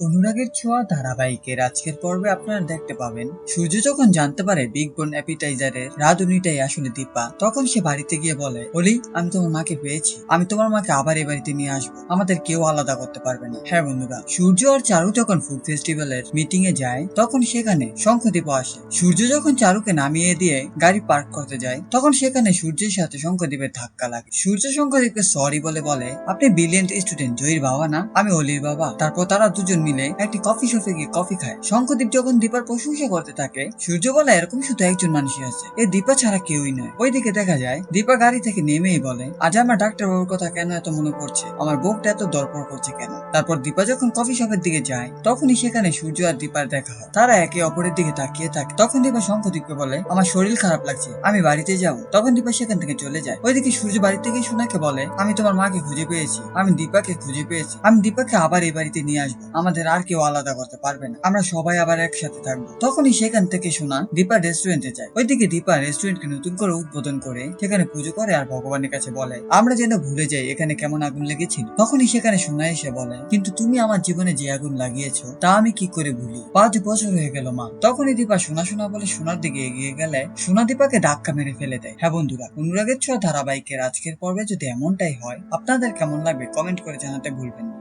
অনুরাগের ছোঁয়া ধারাবাহিকের আজকের পর্বে আপনারা দেখতে পাবেন, সূর্য যখন জানতে পারে বিগ বোন অ্যাপিটাইজারের রাধুনিটাই আসলে দীপা, তখন সে বাড়িতে গিয়ে বলে, অলি, আমি তোমার মাকে পেয়েছি, আমি তোমার মাকে আবার এই বাড়িতে নিয়ে আসব, আমাদের কেউ আলাদা করতে পারবে না। হ্যাঁ বন্ধুরা, সূর্য আর চারু যখন ফুড ফেস্টিভ্যালের মিটিং এ যায়, তখন সেখানে শঙ্খদীপ আসে। সূর্য যখন চারুকে নামিয়ে দিয়ে গাড়ি পার্ক করতে যায়, তখন সেখানে সূর্যের সাথে শঙ্খদীপের ধাক্কা লাগে। সূর্য শঙ্খদীপকে সরি বলে বলে, আপনি ব্রিলিয়েন্ট স্টুডেন্ট জয়ীর বাবা না? আমি অলির বাবা। তারপর তারা দুজন মিলে একটি কফি শপে গিয়ে কফি খায়। শঙ্খদীপ যখন দীপার প্রশংসা করতে থাকে, সূর্য বলে এরকম শুধু একজন মানুষই আছে। এ দীপা ছাড়া কেউই নয়। ওইদিকে দেখা যায়, দীপা গাড়ি থেকে নেমেই বলে, আজ আমার ডাক্তার বাবুর কথা কেন এত মনে পড়ছে? আমার বুকটা এত দরপর করছে কেন? তারপর দীপা যখন কফি শপের দিকে যায়, তখনই সেখানে সূর্য আর দীপার দেখা হয়। তারা একে অপরের দিকে তাকিয়ে থাকে। তখন দীপা শঙ্খদীপকে বলে, আমার শরীর খারাপ লাগছে, আমি বাড়িতে যাও তখন দীপা সেখান থেকে চলে যায়। ওইদিকে সূর্য বাড়ি থেকে সোনাকে বলে, আমি তোমার মাকে খুঁজে পেয়েছি। আমি দীপাকে খুঁজে পেয়েছি। আমি দীপাকে আবার এই বাড়িতে নিয়ে আসব। আমাদের আর কেউ আলাদা করতে পারবে না। আমরা সবাই আবার একসাথে থাকব। তখনই সেখান থেকে সোনা দীপা রেস্টুরেন্টে যায়। ওইদিকে দীপা রেস্টুরেন্টকে নতুন করে উদ্বোধন করে সেখানে পুজো করে আর ভগবানের কাছে বলে, আমরা যেন ভুলে যাই এখানে কেমন আগুন লেগেছিল। তখনই সেখানে সোনা এসে বলে, কিন্তু তুমি আমার জীবনে যে আগুন লাগিয়েছো, তা আমি কি করে ভুলি? পাঁচ বছর হয়ে গেল মা। তখনই দীপা সোনা সোনা বলে সোনার দিকে এগিয়ে গেলে সোনা দীপাকে ধাক্কা মেরে ফেলে দেয়। হ্যাঁ বন্ধুরা, অনুরাগের ছোঁয়া ধারাবাহিকের আজকের পর্বে যদি এমনটাই হয়, আপনাদের কেমন লাগবে কমেন্ট করে জানাতে ভুলবেন না।